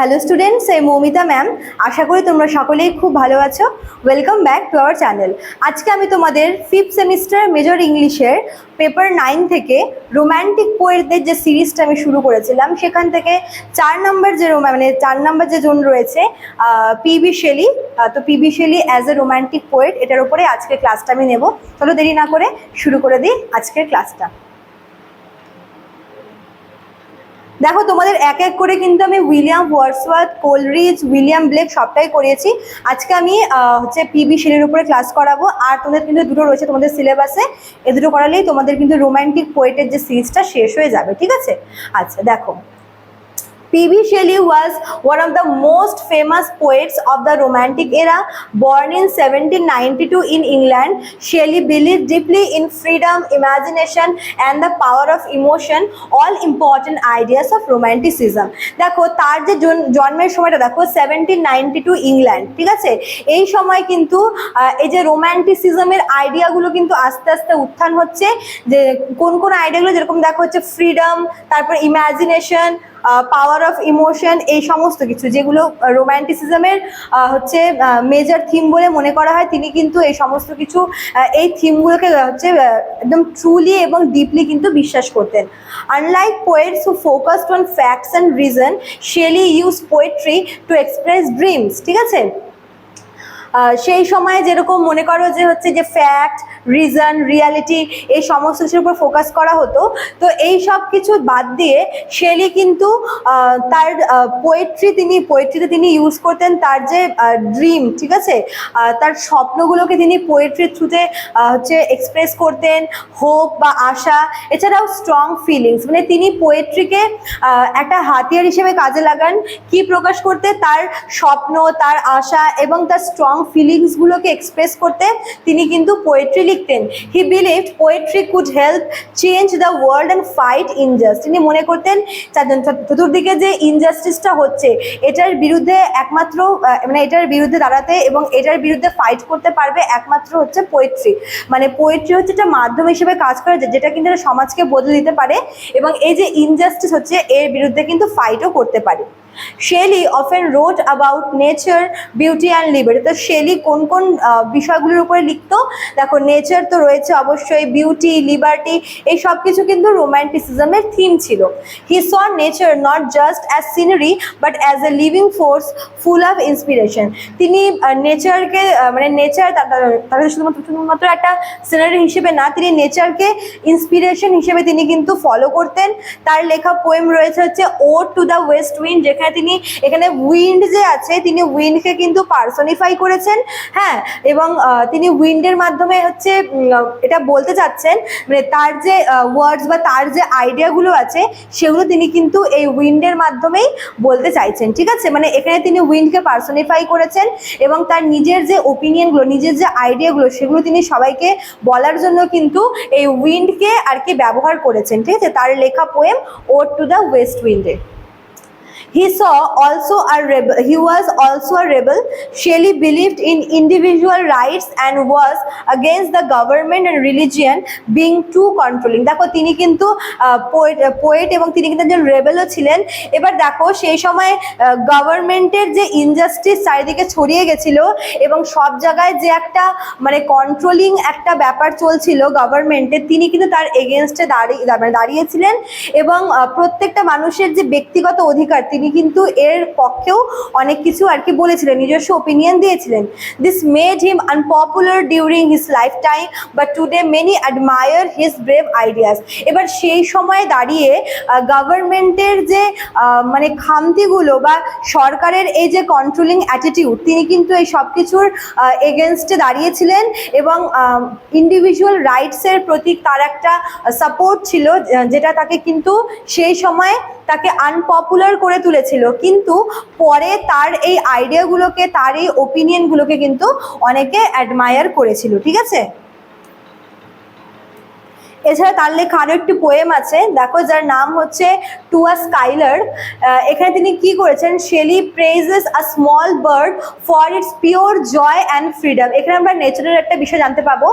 Hello students এই Moumita ma'am আশা করি তোমরা সকলেই খুব ভালো আছো। Welcome back to our channel আজকে আমি তোমাদের ফিফথ সেমিস্টার মেজর ইংলিশের পেপার নাইন থেকে রোম্যান্টিক পোয়েটদের যে সিরিজটা আমি শুরু করেছিলাম, সেখান থেকে চার নম্বর যে মানে চার নম্বর যে জোন রয়েছে পিবি শেলি তো P B Shelley as a romantic poet এটার উপরে আজকে ক্লাসটা আমি নেব। চলো দেরি না করে শুরু করে দিই আজকের ক্লাসটা দেখো, তোমাদের এক এক করে কিন্তু আমি William Wordsworth Coleridge William Blake সবটাই করিয়েছি। আজকে আমি হচ্ছে পিবি শেলের উপরে ক্লাস করাবো। আর তোমাদের কিন্তু দুটো রয়েছে তোমাদের সিলেবাসে এ। দুটো করালেই তোমাদের কিন্তু রোম্যান্টিক পোয়েটের যে সিরিজটা শেষ হয়ে যাবে, ঠিক আছে? আচ্ছা দেখো। P V Shelley was one of the most famous poets of the romantic এরা born in ninety two in England Shelley believe deeply in freedom imagination and the power of emotion all important ideas of romanticism দেখো, তার যে জন্মের সময়টা, দেখো seventeen ninety to England ঠিক আছে? এই সময় কিন্তু এই যে রোম্যান্টিসিজমের আইডিয়াগুলো কিন্তু আস্তে আস্তে উত্থান হচ্ছে, যে কোন কোন আইডিয়াগুলো যেরকম দেখো হচ্ছে ফ্রিডম তারপর ইম্যাজিনেশন পাওয়ার অফ ইমোশন এই সমস্ত কিছু, যেগুলো রোম্যান্টিসিজমের হচ্ছে মেজর থিম বলে মনে করা হয়, তিনি কিন্তু এই সমস্ত কিছু এই থিমগুলোকে হচ্ছে একদম ট্রুলি এবং ডিপলি কিন্তু বিশ্বাস করতেন। Unlike poets who focused on facts and reason Shelley use poetry to express dreams ঠিক আছে? সেই সময়ে যেরকম মনে করো যে হচ্ছে যে ফ্যাক্ট রিজন রিয়ালিটি এই সমস্ত কিছুর উপর ফোকাস করা হতো, তো এই সব কিছু বাদ দিয়ে শেলি কিন্তু তার পোয়েট্রি তিনি পোয়েট্রিতে তিনি ইউজ করতেন তার যে ড্রিম ঠিক আছে? তার স্বপ্নগুলোকে তিনি পোয়েট্রির থ্রুতে হচ্ছে এক্সপ্রেস করতেন হোপ বা আশা, এছাড়াও স্ট্রং ফিলিংস মানে তিনি পোয়েট্রিকে একটা হাতিয়ার হিসেবে কাজে লাগান, কি প্রকাশ করতে তার স্বপ্ন, তার আশা এবং তার স্ট্রং ফিলিংসগুলোকে এক্সপ্রেস করতে তিনি কিন্তু পোয়েট্রি লিখতেন। He believed poetry could help change the world and fight injust তিনি মনে করতেন চতুর্দিকে যে ইনজাস্টিসটা হচ্ছে, এটার বিরুদ্ধে একমাত্র মানে এটার বিরুদ্ধে দাঁড়াতে এবং এটার বিরুদ্ধে ফাইট করতে পারবে একমাত্র হচ্ছে পোয়েট্রি মানে পোয়েট্রি হচ্ছে একটা মাধ্যম হিসেবে কাজ করে যেটা কিন্তু সমাজকে বদলে দিতে পারে এবং এই যে ইনজাস্টিস হচ্ছে, এর বিরুদ্ধে কিন্তু ফাইটও করতে পারে। Shelley often wrote about nature beauty and liberty তো শেলি কোন কোন বিষয়গুলোর উপরে লিখতো? দেখো নেচার তো রয়েছে অবশ্যই বিউটি লিবার্টি এই সব কিছু কিন্তু রোম্যান্টিসিজমের থিম ছিল। He saw nature not just as scenery but as a living force full of inspiration তিনি নেচারকে মানে নেচার তাদের শুধুমাত্র শুধুমাত্র একটা সিনারি হিসেবে না, তিনি নেচারকে ইন্সপিরেশন হিসেবে তিনি কিন্তু ফলো করতেন। তার লেখা পোয়েম রয়েছে হচ্ছে ode to the west wind যেখানে তিনি এখানে উইন্ড যে আছে, তিনি উইন্ডকে কিন্তু পার্সনিফাই করেছেন হ্যাঁ এবং তিনি উইন্ডের মাধ্যমে হচ্ছে এটা বলতে চাচ্ছেন মানে তার যে ওয়ার্ডস বা তার যে আইডিয়াগুলো আছে, সেগুলো তিনি কিন্তু এই উইন্ডের মাধ্যমেই বলতে চাইছেন, ঠিক আছে? মানে এখানে তিনি উইন্ডকে পার্সনিফাই করেছেন, এবং তার নিজের যে ওপিনিয়নগুলো নিজের যে আইডিয়াগুলো সেগুলো তিনি সবাইকে বলার জন্য কিন্তু এই উইন্ডকে আর কি ব্যবহার করেছেন, ঠিক আছে? তার লেখা poem ode to the west উইন্ডে He saw also a rebel. He was also a rebel. Shelley believed in individual rights and was against the government and religion being too controlling. দেখো, তিনি কিন্তু পোয়েট পোয়েট এবং তিনি কিন্তু একজন রেবেলও ছিলেন এবার দেখো, সেই সময় গভর্নমেন্টের যে ইনজাস্টিস চারিদিকে ছড়িয়ে গেছিল এবং সব জায়গায় যে একটা মানে কন্ট্রোলিং একটা ব্যাপার চলছিল গভর্নমেন্টের তিনি কিন্তু তার এগেনস্টে দাঁড়িয়ে মানে দাঁড়িয়েছিলেন এবং প্রত্যেকটা মানুষের যে ব্যক্তিগত অধিকার, তিনি কিন্তু এর পক্ষেও অনেক কিছু আর কি বলেছিলেন, নিজস্ব ওপিনিয়ন দিয়েছিলেন। This made him unpopular during his life time but today many admire his brave ideas এবার সেই সময় দাঁড়িয়ে গভর্নমেন্টের যে মানে খামতিগুলো বা সরকারের এই যে কন্ট্রোলিং অ্যাটিটিউড তিনি কিন্তু এই সব কিছুর এগেনস্টে দাঁড়িয়েছিলেন এবং ইন্ডিভিজুয়াল রাইটসের প্রতি তার একটা সাপোর্ট ছিল যেটা তাকে কিন্তু সেই সময় তাকে আনপপুলার করে তুলেছিল। কিন্তু পরে তার এই আইডিয়াগুলোকে তার এই ওপিনিয়নগুলোকে কিন্তু অনেকে অ্যাডমায়ার করেছিল, ঠিক আছে? এছাড়া তার লেখা আরও একটি পোয়েম আছে, দেখো যার নাম হচ্ছে টু আ স্কাইলার এখানে তিনি কি করেছেন? Shelley praises a small bird for its pure joy and freedom এখানে আমরা নেচারের একটা বিষয় জানতে পাবো।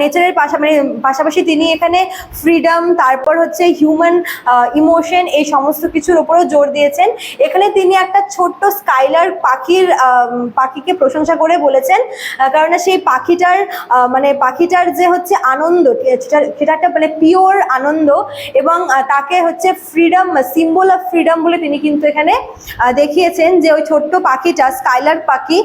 নেচারের পাশাপাশি পাশাপাশি তিনি এখানে ফ্রিডম তারপর হচ্ছে হিউম্যান ইমোশন এই সমস্ত কিছুর ওপরও জোর দিয়েছেন। এখানে তিনি একটা ছোট্ট স্কাইলার পাখির পাখিকে প্রশংসা করে বলেছেন। কারণ সেই পাখিটার মানে পাখিটার যে হচ্ছে আনন্দ, সেটা একটা মানে পিওর আনন্দ এবং তাকে হচ্ছে ফ্রিডম সিম্বল অফ ফ্রিডম বলে তিনি কিন্তু এখানে দেখিয়েছেন যে ওই ছোট্ট পাখিটা স্কাইলার পাখি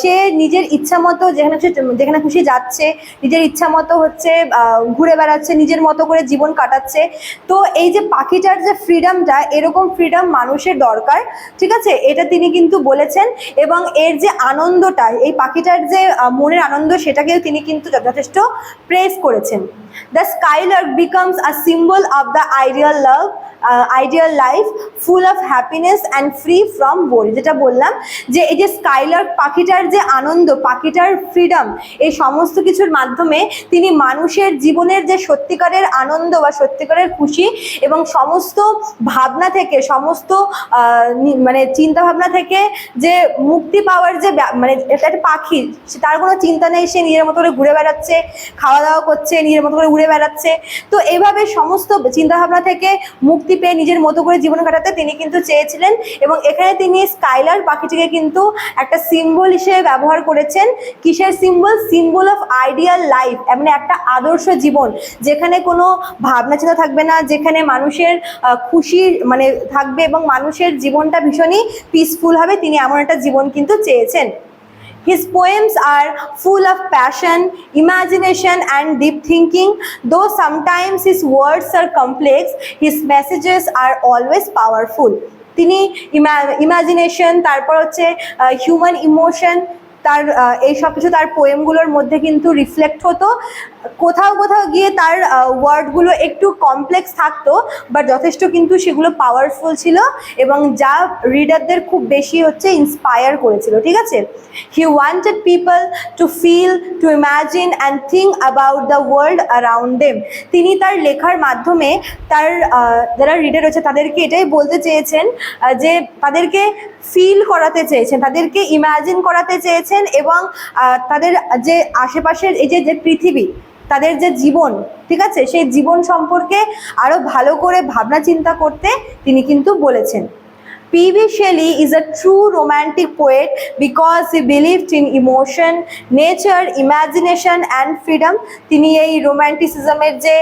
সে নিজের ইচ্ছা মতো যেখানে যেখানে খুশি যাচ্ছে, নিজের ইচ্ছা মতো হচ্ছে ঘুরে বেড়াচ্ছে, নিজের মতো করে জীবন কাটাচ্ছে। তো এই যে পাখিটার যে ফ্রিডমটা এরকম ফ্রিডম মানুষের দরকার, ঠিক আছে? এটা তিনি কিন্তু বলেছেন এবং এর যে আনন্দটা, এই পাখিটার যে মনের আনন্দ, সেটাকেও তিনি কিন্তু যথেষ্ট প্রেস করেছেন। The skylark becomes a symbol of the ideal love ideal life full of happiness and free from worry যেটা বললাম যে এই যে স্কাইলার্ক পাখিটার যে আনন্দ, পাখিটার ফ্রিডম এই সমস্ত কিছুর মাধ্যমে তিনি মানুষের জীবনের যে সত্যিকারের আনন্দ বা সত্যিকারের খুশি এবং সমস্ত ভাবনা থেকে, সমস্ত মানে চিন্তা ভাবনা থেকে যে মুক্তি পাওয়ার যে মানে একটা পাখি তার কোনো চিন্তা নেই, সে নিজের মতো করে ঘুরে বেড়াচ্ছে, খাওয়া দাওয়া করছে, নিজের মতো করে উড়ে বেড়াচ্ছে। তো এইভাবে সমস্ত চিন্তাভাবনা থেকে মুক্তি পেয়ে নিজের মতো করে জীবন কাটাতে তিনি কিন্তু চেয়েছিলেন এবং এখানে তিনি স্কাইলার পাখিটিকে কিন্তু একটা সিম্বল হিসেবে ব্যবহার করেছেন। কিসের symbol symbol of ideal life মানে একটা আদর্শ জীবন, যেখানে কোনো ভাবনা চিন্তা থাকবে না, যেখানে মানুষের খুশি মানে থাকবে এবং মানুষের জীবনটা ভীষণই পিসফুল হবে তিনি এমন একটা জীবন কিন্তু চেয়েছেন। His poems are full of passion, imagination, and deep thinking. Though sometimes his words are complex, his messages are always powerful. তিনি ইমাজিনেশন তারপর হচ্ছে হিউম্যান ইমোশন তার এই সব কিছু তার পোয়েমগুলোর মধ্যে কিন্তু রিফ্লেক্ট হতো কোথাও কোথাও গিয়ে তার ওয়ার্ডগুলো একটু কমপ্লেক্স থাকতো বাট যথেষ্ট কিন্তু সেগুলো পাওয়ারফুল ছিল এবং যা রিডারদের খুব বেশি হচ্ছে ইন্সপায়ার করেছিল, ঠিক আছে? He wanted people to feel to imagine and think about the world around them তিনি তার লেখার মাধ্যমে তার যারা রিডার রয়েছে তাদেরকে এটাই বলতে চেয়েছেন যে তাদেরকে ফিল করাতে চেয়েছেন, তাদেরকে ইমাজিন করাতে চেয়েছেন এবং তাদের যে আশেপাশের এই যে যে পৃথিবী তাদের যে জীবন, ঠিক আছে? সেই জীবন সম্পর্কে আরও ভালো করে ভাবনা চিন্তা করতে তিনি কিন্তু বলেছেন। P.V. Shelley is a true romantic poet because he believed in emotion, nature, imagination and freedom. তিনি এই রোম্যান্টিসিজমের যে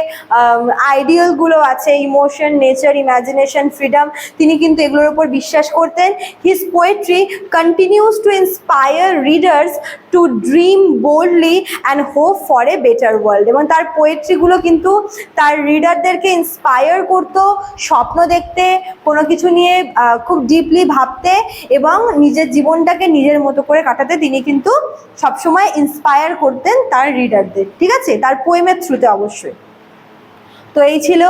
আইডিয়ালগুলো আছে ইমোশন নেচার ইমাজিনেশন ফ্রিডম তিনি কিন্তু এগুলোর উপর বিশ্বাস করতেন his poetry continues to inspire readers to dream boldly and hope for a better world এবং তার পোয়েট্রিগুলো কিন্তু তার রিডারদেরকে ইন্সপায়ার করতো স্বপ্ন দেখতে কোনো কিছু নিয়ে খুব ডিপলি ভাবতে এবং নিজের জীবনটাকে নিজের মতো করে কাটাতে তিনি কিন্তু সবসময় ইন্সপায়ার করতেন তার রিডারদের ঠিক আছে? তার পোয়েমের থ্রুতে অবশ্যই। তো এই ছিল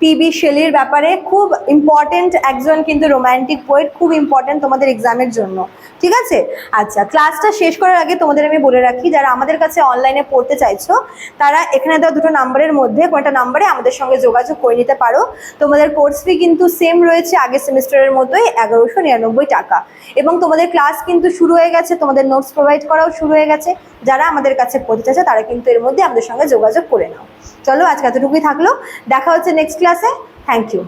পিবি শেলির ব্যাপারে খুব ইম্পর্টেন্ট একজন কিন্তু রোম্যান্টিক পোয়েট খুব ইম্পর্টেন্ট তোমাদের এক্সামের জন্য। ঠিক আছে? আচ্ছা ক্লাসটা শেষ করার আগে তোমাদের আমি বলে রাখি, যারা আমাদের কাছে অনলাইনে পড়তে চাইছো, তারা এখানে দেওয়া দুটো নাম্বারের মধ্যে কোনটা নাম্বারে আমাদের সঙ্গে যোগাযোগ করে নিতে পারো। তোমাদের কোর্স ফি কিন্তু সেম রয়েছে আগের সেমিস্টারের মতোই, এগারোশো নিরানব্বই টাকা। এবং তোমাদের ক্লাস কিন্তু শুরু হয়ে গেছে, তোমাদের নোটস প্রোভাইড করাও শুরু হয়ে গেছে। যারা আমাদের কাছে পড়তে চাচ্ছে তারা কিন্তু এর মধ্যে আমাদের সঙ্গে যোগাযোগ করে নাও। চলো আজকে এতটুকুই থাকল। দেখা হচ্ছে নেক্সট ক্লাসে থ্যাংক ইউ